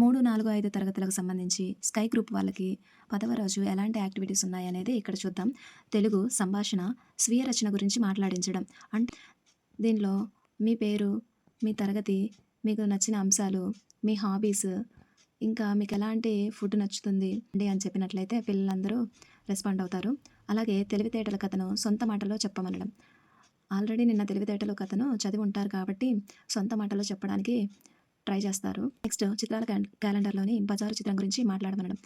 మూడు నాలుగు ఐదు తరగతులకు సంబంధించి స్కై గ్రూప్ వాళ్ళకి పదవ రోజు ఎలాంటి యాక్టివిటీస్ ఉన్నాయనేది ఇక్కడ చూద్దాం. తెలుగు సంభాషణ స్వీయ రచన గురించి మాట్లాడించడం. అంటే దీనిలో మీ పేరు మీ తరగతి మీకు నచ్చిన అంశాలు మీ హాబీస్ ఇంకా మీకు ఎలాంటి ఫుడ్ నచ్చుతుంది అండి అని చెప్పినట్లయితే పిల్లలందరూ రెస్పాండ్ అవుతారు. అలాగే తెలివితేటల కథను సొంత మాటలో చెప్పమనడం. ఆల్రెడీ నిన్న తెలివితేటల కథను చదివి ఉంటారు కాబట్టి సొంత మాటలో చెప్పడానికి ట్రై చేస్తారు. నెక్స్ట్ చిత్రాల క్యాలెం- క్యాలెండర్లోని బజారు చిత్రం గురించి మాట్లాడమనడం.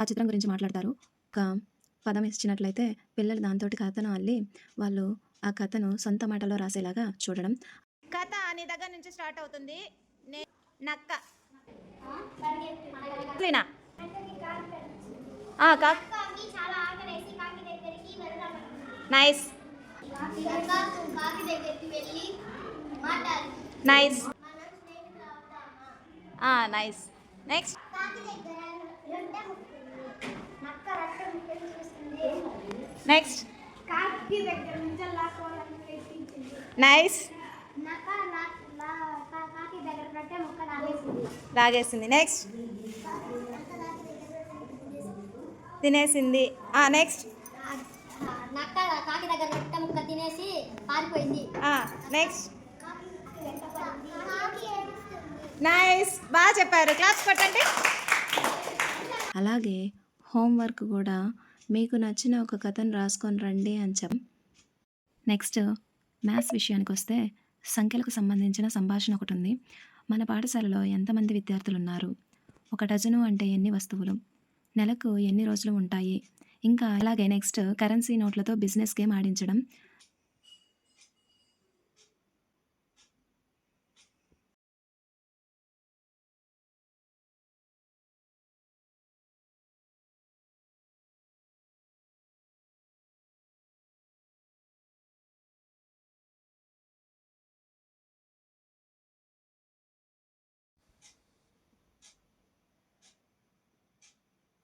ఆ చిత్రం గురించి మాట్లాడతారు. ఒక పదం ఇచ్చినట్లయితే పిల్లలు దాంతో కథను అల్లి వాళ్ళు ఆ కథను సొంత మాటలో రాసేలాగా చూడడం. కథ నీ దగ్గర నుంచి స్టార్ట్ అవుతుంది. నే- నక్క. నైస్. నైస్ మనం స్నేహితులు అవుతామా ఆ, నైస్ నెక్స్ట్ కాకి దగ్గర రొట్టె ముక్కుంది నక్క రొట్టె చూస్తుంది నెక్స్ట్ ప్రయత్నించింది నైస్ లాగేసింది. నెక్స్ట్ తినేసింది. నెక్స్ట్ నక్క కాకి దగ్గర ముక్క తినేసి పారిపోయింది. నెక్స్ట్ కాకి వెంటపడింది కాకి ఏడుస్తుంది నైస్ బాగా చెప్పారు. క్లాస్ కొట్టండి. అలాగే హోంవర్క్ కూడా మీకు నచ్చిన ఒక కథను రాసుకొని రండి అని చెప్ప నెక్స్ట్ మ్యాథ్స్ విషయానికి వస్తే సంఖ్యలకు సంబంధించిన సంభాషణ ఒకటి ఉంది. మన పాఠశాలలో ఎంతమంది విద్యార్థులు ఉన్నారు? ఒక డజను అంటే ఎన్ని వస్తువులు? నెలకు ఎన్ని రోజులు ఉంటాయి? ఇంకా అలాగే నెక్స్ట్ కరెన్సీ నోట్లతో బిజినెస్ గేమ్ ఆడించడం